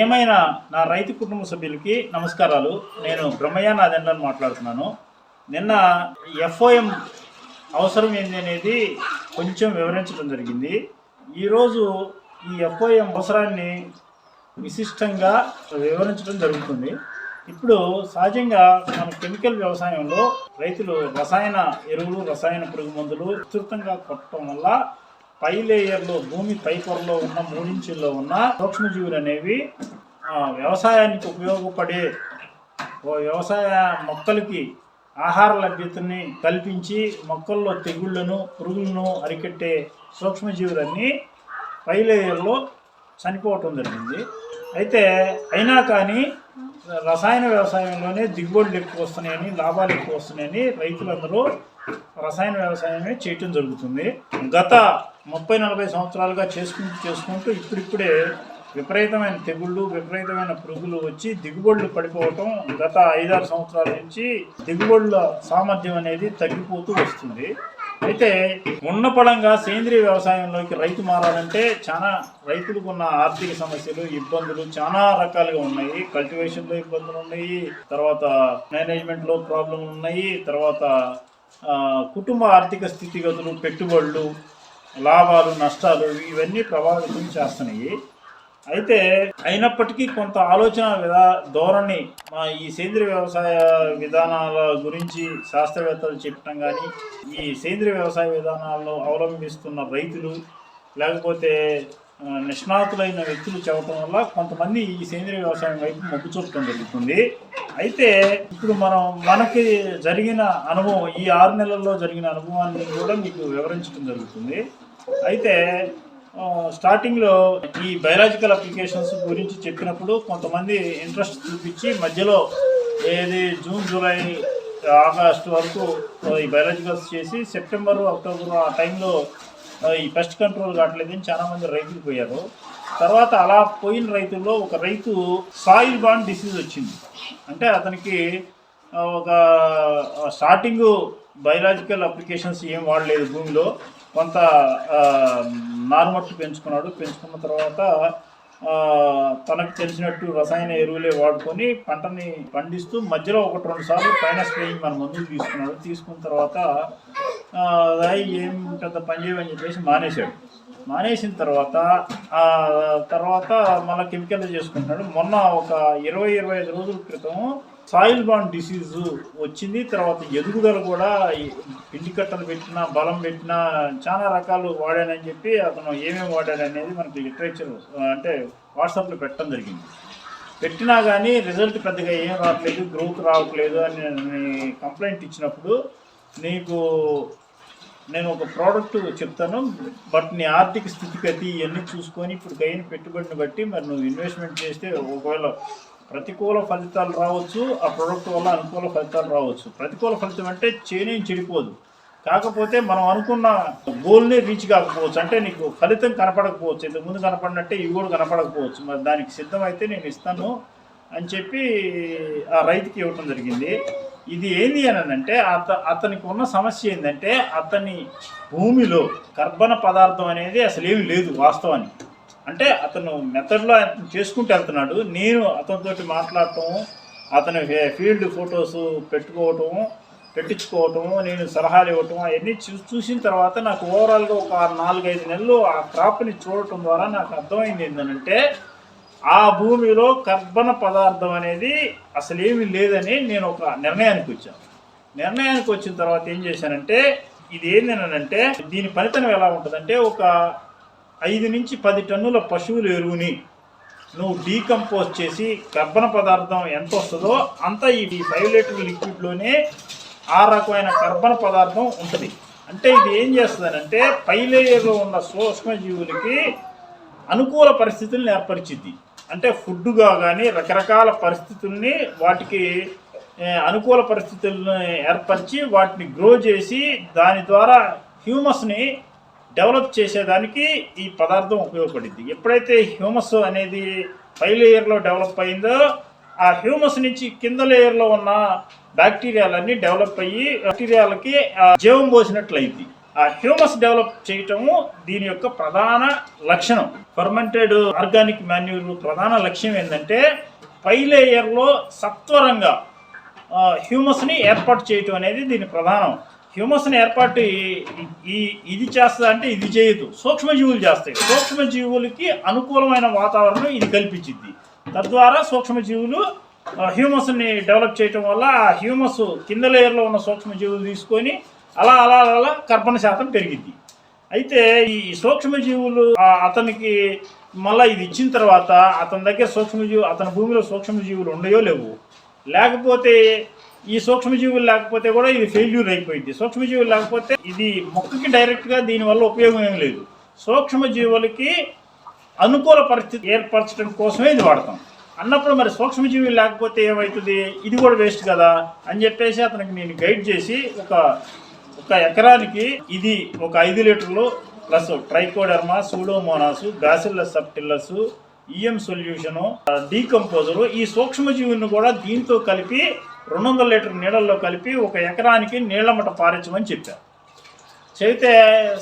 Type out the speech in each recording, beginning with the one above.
ప్రియమైన నా రైతు కుటుంబ సభ్యులకి నమస్కారాలు. నేను బ్రహ్మయ్య నాదెండ్లని మాట్లాడుతున్నాను. నిన్న ఎఫ్ఓఎం అవసరం ఏంది అనేది కొంచెం వివరించడం జరిగింది. ఈరోజు ఈ ఎఫ్ఓఎం అవసరాన్ని విశిష్టంగా వివరించడం జరుగుతుంది. ఇప్పుడు సహజంగా మన కెమికల్ వ్యవసాయంలో రైతులు రసాయన ఎరువులు రసాయన పురుగు మందులు విస్తృతంగా కొట్టడం వల్ల పై లేయర్లో భూమి పై పొరలో ఉన్న మూడించుల్లో ఉన్న సూక్ష్మజీవులు అనేవి వ్యవసాయానికి ఉపయోగపడే ఓ వ్యవసాయ మొక్కలకి ఆహార లభ్యతని కల్పించి మొక్కల్లో తెగుళ్ళను పురుగులను అరికట్టే సూక్ష్మజీవులన్నీ పై లేయర్లో చనిపోవటం జరిగింది. అయితే అయినా కానీ రసాయన వ్యవసాయంలోనే దిగుబడులు ఎక్కువ వస్తున్నాయని లాభాలు ఎక్కువ వస్తున్నాయని రైతులందరూ రసాయన వ్యవసాయమే చేయటం జరుగుతుంది. గత ముప్పై నలభై సంవత్సరాలుగా చేసుకుంటూ చేసుకుంటూ ఇప్పుడిప్పుడే విపరీతమైన తెగుళ్ళు విపరీతమైన పురుగులు వచ్చి దిగుబడులు పడిపోవటం గత ఐదారు సంవత్సరాల నుంచి దిగుబడుల సామర్థ్యం అనేది తగ్గిపోతూ వస్తుంది. అయితే ఉన్న పడంగా సేంద్రియ వ్యవసాయంలోకి రైతు మారాలంటే చాలా రైతులకు ఉన్న ఆర్థిక సమస్యలు ఇబ్బందులు చాలా రకాలుగా ఉన్నాయి. కల్టివేషన్లో ఇబ్బందులు ఉన్నాయి. తర్వాత మేనేజ్మెంట్లో ప్రాబ్లం ఉన్నాయి. తర్వాత కుటుంబ ఆర్థిక స్థితిగతులు పెట్టుబడులు లాభాలు నష్టాలు ఇవన్నీ ప్రభావితం చేస్తున్నాయి. అయితే అయినప్పటికీ కొంత ఆలోచన విధా ధోరణి మా ఈ సేంద్రియ వ్యవసాయ విధానాల గురించి శాస్త్రవేత్తలు చెప్పడం కానీ ఈ సేంద్రియ వ్యవసాయ విధానాలను అవలంబిస్తున్న రైతులు లేకపోతే నిష్ణాతులైన వ్యక్తులు చెప్పడం వల్ల కొంతమంది ఈ సేంద్రియ వ్యవసాయం వైపు మొగ్గు చూపడం జరుగుతుంది. అయితే ఇప్పుడు మనం మనకి జరిగిన అనుభవం ఈ ఆరు నెలల్లో జరిగిన అనుభవాన్ని కూడా మీకు వివరించడం జరుగుతుంది. అయితే స్టార్టింగ్లో ఈ బయలాజికల్ అప్లికేషన్స్ గురించి చెప్పినప్పుడు కొంతమంది ఇంట్రెస్ట్ చూపించి మధ్యలో ఏది జూన్ జూలై ఆగస్టు వరకు ఈ బయలాజికల్స్ చేసి సెప్టెంబరు అక్టోబర్ ఆ టైంలో ఈ పెస్ట్ కంట్రోల్ కావట్లేదని చాలా మంది రైతులు పోయారు. తర్వాత అలా పోయిన రైతుల్లో ఒక రైతు సాయిల్ బాండ్ డిసీజ్ వచ్చింది. అంటే అతనికి ఒక స్టార్టింగ్ బయలాజికల్ అప్లికేషన్స్ ఏం వాడలేదు భూమిలో. కొంత నార్మట్టు పెంచుకున్నాడు. పెంచుకున్న తర్వాత తనకు తెలిసినట్టు రసాయన ఎరువులే వాడుకొని పంటని పండిస్తూ మధ్యలో ఒకటి రెండు సార్లు పైన స్ప్రేయింగ్ మన మందులు తీసుకున్నాడు. తీసుకున్న తర్వాత రాయి ఏం పెద్ద పని చేయమని చెప్పేసి మానేశాడు. మానేసిన తర్వాత తర్వాత మళ్ళీ కెమికల్ చేసుకుంటున్నాడు. మొన్న ఒక ఇరవై ఇరవై ఐదు రోజుల క్రితం సాయిల్ బాండ్ డిసీజ్ వచ్చింది. తర్వాత ఎదుగుదల కూడా పిండి కట్టలు పెట్టినా బలం పెట్టినా చాలా రకాలు వాడానని చెప్పి అతను ఏమేమి వాడాడనేది మనకి లిటరేచర్ అంటే వాట్సాప్లో పెట్టడం జరిగింది. పెట్టినా కానీ రిజల్ట్ పెద్దగా ఏం రావట్లేదు గ్రోత్ రావట్లేదు అని కంప్లైంట్ ఇచ్చినప్పుడు నీకు నేను ఒక ప్రోడక్ట్ చెప్తాను బట్ నీ ఆర్థిక స్థితిగతి ఇవన్నీ చూసుకొని ఇప్పుడు అయిన పెట్టుబడిని బట్టి మరి నువ్వు ఇన్వెస్ట్మెంట్ చేస్తే ఒకవేళ ప్రతికూల ఫలితాలు రావచ్చు ఆ ప్రోడక్ట్ వల్ల అనుకూల ఫలితాలు రావచ్చు. ప్రతికూల ఫలితం అంటే చేనేం చెడిపోదు. కాకపోతే మనం అనుకున్న గోల్ని రీచ్ కాకపోవచ్చు. అంటే నీకు ఫలితం కనపడకపోవచ్చు. ఇంతకు ముందు కనపడినట్టే ఇవి కూడా కనపడకపోవచ్చు. మరి దానికి సిద్ధమైతే నేను ఇస్తాను అని చెప్పి ఆ రైతుకి ఇవ్వటం జరిగింది. ఇది ఏంది అని అంటే అత అతనికి ఉన్న సమస్య ఏంటంటే అతని భూమిలో కర్బన పదార్థం అనేది అసలు ఏమీ లేదు వాస్తవానికి. అంటే అతను మెథడ్లో చేసుకుంటూ వెళ్తున్నాడు. నేను అతనితోటి మాట్లాడటం అతని ఫీల్డ్ ఫొటోస్ పెట్టుకోవటం పెట్టించుకోవటం నేను సలహాలు ఇవ్వటం అవన్నీ చూ చూసిన తర్వాత నాకు ఓవరాల్గా ఒక నాలుగైదు నెలలు ఆ క్రాప్ని చూడటం ద్వారా నాకు అర్థమైంది ఏంటంటే ఆ భూమిలో కర్బన పదార్థం అనేది అసలు ఏమీ లేదని నేను ఒక నిర్ణయానికి వచ్చాను. నిర్ణయానికి వచ్చిన తర్వాత ఏం చేశానంటే ఇది ఏంటంటే దీని ఫలితం ఎలా ఉంటుందంటే ఒక ఐదు నుంచి పది టన్నుల పశువుల ఎరువుని నువ్వు డీకంపోజ్ చేసి కర్బన పదార్థం ఎంత వస్తుందో అంతా ఈ ఫైవ్ లీటర్ లిక్విడ్లోనే ఆ రకమైన కర్బన పదార్థం ఉంటుంది. అంటే ఇది ఏం చేస్తుందనంటే పై లేయర్లో ఉన్న సూక్ష్మజీవులకి అనుకూల పరిస్థితులను ఏర్పరిచిద్ది. అంటే ఫుడ్గా కానీ రకరకాల పరిస్థితుల్ని వాటికి అనుకూల పరిస్థితులను ఏర్పరిచి వాటిని గ్రో చేసి దాని ద్వారా హ్యూమస్ని డెవలప్ చేసేదానికి ఈ పదార్థం ఉపయోగపడింది ఎప్పుడైతే హ్యూమస్ అనేది పై లేయర్లో డెవలప్ అయిందో ఆ హ్యూమస్ నుంచి కింద లేయర్లో ఉన్న బ్యాక్టీరియాలన్నీ డెవలప్ అయ్యి బ్యాక్టీరియాలకి జీవం పోసినట్లయింది. ఆ హ్యూమస్ డెవలప్ చేయటము దీని యొక్క ప్రధాన లక్షణం. ఫర్మెంటెడ్ ఆర్గానిక్ మాన్యూర్ ప్రధాన లక్ష్యం ఏంటంటే పై లేయర్లో సత్వరంగా హ్యూమస్ని ఏర్పాటు చేయటం అనేది దీని ప్రధానం. హ్యూమస్ని ఏర్పాటు ఈ- ఇది చేస్తుంది అంటే ఇది చేయదు. సూక్ష్మజీవులు చేస్తాయి. సూక్ష్మజీవులకి అనుకూలమైన వాతావరణం ఇది కల్పించింది తద్వారా సూక్ష్మజీవులు హ్యూమస్ని డెవలప్ చేయటం వల్ల ఆ హ్యూమస్ కింద లేయర్లో ఉన్న సూక్ష్మజీవులు తీసుకొని అలా అలా అలా కర్పణ శాతం పెరిగింది అయితే ఈ సూక్ష్మజీవులు అతనికి మళ్ళీ ఇది ఇచ్చిన తర్వాత అతని దగ్గర సూక్ష్మజీవు అతని భూమిలో సూక్ష్మజీవులు ఉండయో లేవు. లేకపోతే ఈ సూక్ష్మజీవులు లేకపోతే కూడా ఇది ఫెయిల్యూర్ అయిపోయింది సూక్ష్మజీవులు లేకపోతే ఇది మొక్కకి డైరెక్ట్గా దీనివల్ల ఉపయోగం ఏం లేదు. సూక్ష్మజీవులకి అనుకూల పరిస్థితి ఏర్పరచడం కోసమే ఇది వాడతాం. అన్నప్పుడు మరి సూక్ష్మజీవులు లేకపోతే ఏమవుతుంది ఇది కూడా వేస్ట్ కదా అని చెప్పేసి అతనికి నేను గైడ్ చేసి ఒక ఒక ఎకరానికి ఇది ఒక ఐదు లీటర్లు plus trichoderma pseudomonas bacillus subtilis EM solution decomposer ఈ సూక్ష్మజీవుని కూడా దీంతో కలిపి రెండు వందల లీటర్ నీళ్ళల్లో కలిపి ఒక ఎకరానికి నీళ్ళ మట పారించమని చెప్పారు. చెబితే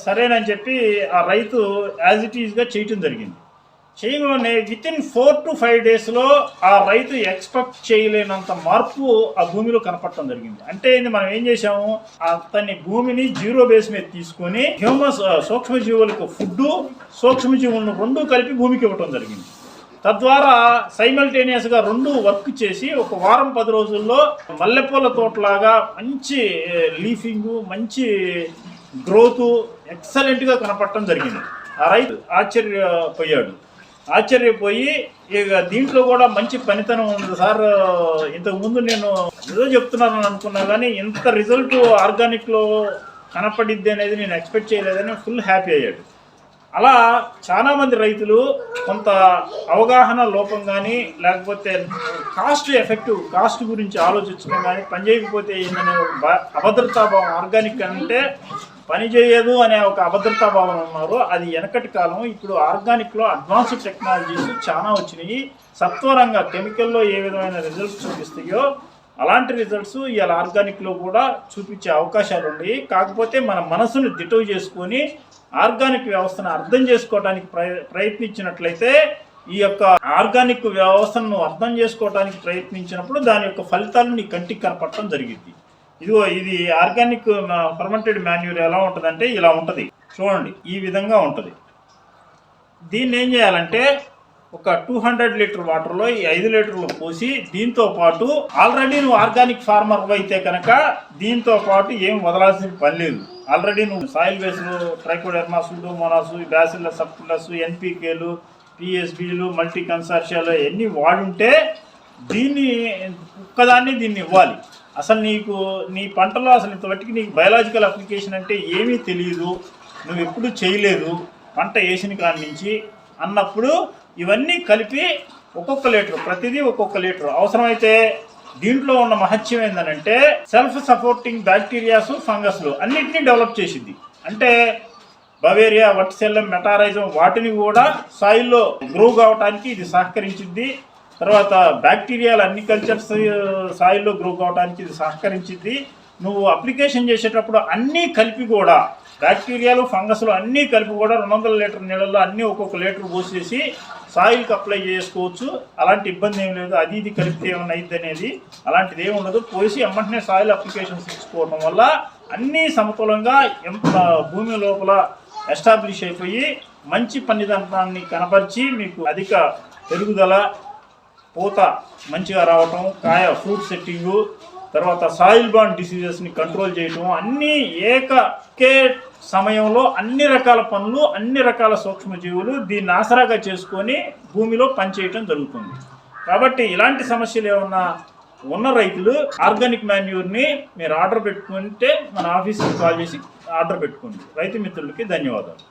సరేనని చెప్పి ఆ రైతు యాజ్ ఇట్ ఈజ్గా చేయటం జరిగింది. చేయగానే with in four to five డేస్లో ఆ రైతు ఎక్స్పెక్ట్ చేయలేనంత మార్పు ఆ భూమిలో కనపడటం జరిగింది. అంటే మనం ఏం చేసాము అతని భూమిని జీరో బేస్ మీద తీసుకొని హ్యూమస్ సూక్ష్మజీవులకు ఫుడ్ సూక్ష్మజీవులను రెండు కలిపి భూమికి ఇవ్వటం జరిగింది. తద్వారా సైమల్టేనియస్గా రెండు వర్క్ చేసి ఒక వారం పది రోజుల్లో మల్లెపూల తోటలాగా మంచి లీఫింగ్ మంచి గ్రోత్ ఎక్సలెంట్గా కనపడటం జరిగింది. ఆ రైతు ఆశ్చర్యపోయాడు. ఆశ్చర్యపోయి ఇక దీంట్లో కూడా మంచి పనితనం ఉంది సార్. ఇంతకుముందు నేను ఏదో చెప్తున్నాను అనుకున్నా కానీ ఇంత రిజల్ట్ ఆర్గానిక్లో కనపడిద్ది అనేది నేను ఎక్స్పెక్ట్ చేయలేదని ఫుల్ హ్యాపీ అయ్యాడు. అలా చాలామంది రైతులు కొంత అవగాహన లోపం కానీ లేకపోతే కాస్ట్ ఎఫెక్టివ్ కాస్ట్ గురించి ఆలోచించడం కానీ పని చేయకపోతే ఏంటనే అభద్రతాభావం ఆర్గానిక్ అంటే పని చేయదు అనే ఒక అభద్రతా భావన ఉన్నారు. అది వెనకటి కాలం ఇప్పుడు ఆర్గానిక్లో అడ్వాన్స్డ్ టెక్నాలజీస్ చాలా వచ్చినాయి. సత్వరంగా కెమికల్లో ఏ విధమైన రిజల్ట్స్ చూపిస్తాయో అలాంటి రిజల్ట్స్ ఇవాళ ఆర్గానిక్లో కూడా చూపించే అవకాశాలు ఉన్నాయి. కాకపోతే మన మనసును దిటవ్ చేసుకొని ఆర్గానిక్ వ్యవస్థను అర్థం చేసుకోవడానికి ప్రయ ప్రయత్నించినట్లయితే ఈ యొక్క ఆర్గానిక్ వ్యవస్థను అర్థం చేసుకోవడానికి ప్రయత్నించినప్పుడు దాని యొక్క ఫలితాలు నీ కంటికి కనపడటం జరిగింది. ఇదిగో ఇది ఆర్గానిక్ ఫర్మెంటెడ్ మాన్యూర్ ఎలా ఉంటుందంటే ఇలా ఉంటుంది. చూడండి ఈ విధంగా ఉంటుంది. దీన్ని ఏం చేయాలంటే ఒక టూ హండ్రెడ్ లీటర్ వాటర్లో ఈ ఐదు లీటర్లు పోసి దీంతో పాటు ఆల్రెడీ నువ్వు ఆర్గానిక్ ఫార్మర్ అయితే కనుక దీంతో పాటు ఏం వదలాల్సిన పని లేదు. ఆల్రెడీ నువ్వు సాయిల్ బేస్లు ట్రైకోడెర్మా సూడోమోనాసు బ్యాసిల్ల సప్లస్ ఎన్పికేలు పిఎస్బిలు మల్టీ కన్సార్షియాలు ఎన్ని వాడుంటే దీన్ని ఒక్కదాన్ని దీన్ని ఇవ్వాలి. అసలు నీకు నీ పంటలో అసలు ఇంతవరకు నీకు బయలాజికల్ అప్లికేషన్ అంటే ఏమీ తెలియదు నువ్వు ఎప్పుడు చేయలేదు పంట వేసిన కాడి నుంచి అన్నప్పుడు ఇవన్నీ కలిపి ఒక్కొక్క లీటర్ ప్రతిదీ ఒక్కొక్క లీటర్. అవసరమైతే దీంట్లో ఉన్న మహత్యం ఏంటంటే సెల్ఫ్ సపోర్టింగ్ బ్యాక్టీరియాస్ ఫంగస్లు అన్నిటినీ డెవలప్ చేసింది అంటే బవేరియా వట్సెల్లం మెటారైజం వాటిని కూడా సాయిల్లో గ్రో కావడానికి ఇది సహకరించింది తర్వాత బ్యాక్టీరియాలు అన్ని కల్చర్స్ సాయిల్లో గ్రో కావడానికి ఇది సహకరించింది. నువ్వు అప్లికేషన్ చేసేటప్పుడు అన్నీ కలిపి కూడా బ్యాక్టీరియాలు ఫంగస్లు అన్నీ కలిపి కూడా రెండు వందల లీటర్ నీళ్ళల్లో అన్నీ ఒక్కొక్క లీటర్ పోసేసి సాయిల్కి అప్లై చేసుకోవచ్చు. అలాంటి ఇబ్బంది ఏం లేదు. అది ఇది కలిపితే ఏమైనా అయింది అనేది అలాంటిది ఏమి ఉండదు. పోసి వెంటనే సాయిల్ అప్లికేషన్స్ తీసుకోవడం వల్ల అన్నీ సమతులంగా ఎంత భూమి లోపల ఎస్టాబ్లిష్ అయిపోయి మంచి పనిదంతాన్ని కనపరిచి మీకు అధిక పెరుగుదల పూత మంచిగా రావటం కాయ ఫ్రూట్ సెట్టింగు తర్వాత సాయిల్ బాండ్ డిసీజెస్ని కంట్రోల్ చేయటం అన్నీ ఏక ఒకే సమయంలో అన్ని రకాల పనులు అన్ని రకాల సూక్ష్మజీవులు దీన్ని ఆసరాగా చేసుకొని భూమిలో పనిచేయటం జరుగుతుంది. కాబట్టి ఇలాంటి సమస్యలు ఏమన్నా ఉన్న రైతులు ఆర్గానిక్ మాన్యూర్ని మీరు ఆర్డర్ పెట్టుకుంటే మన ఆఫీస్కి కాల్ చేసి ఆర్డర్ పెట్టుకోండి. రైతు మిత్రులకి ధన్యవాదాలు.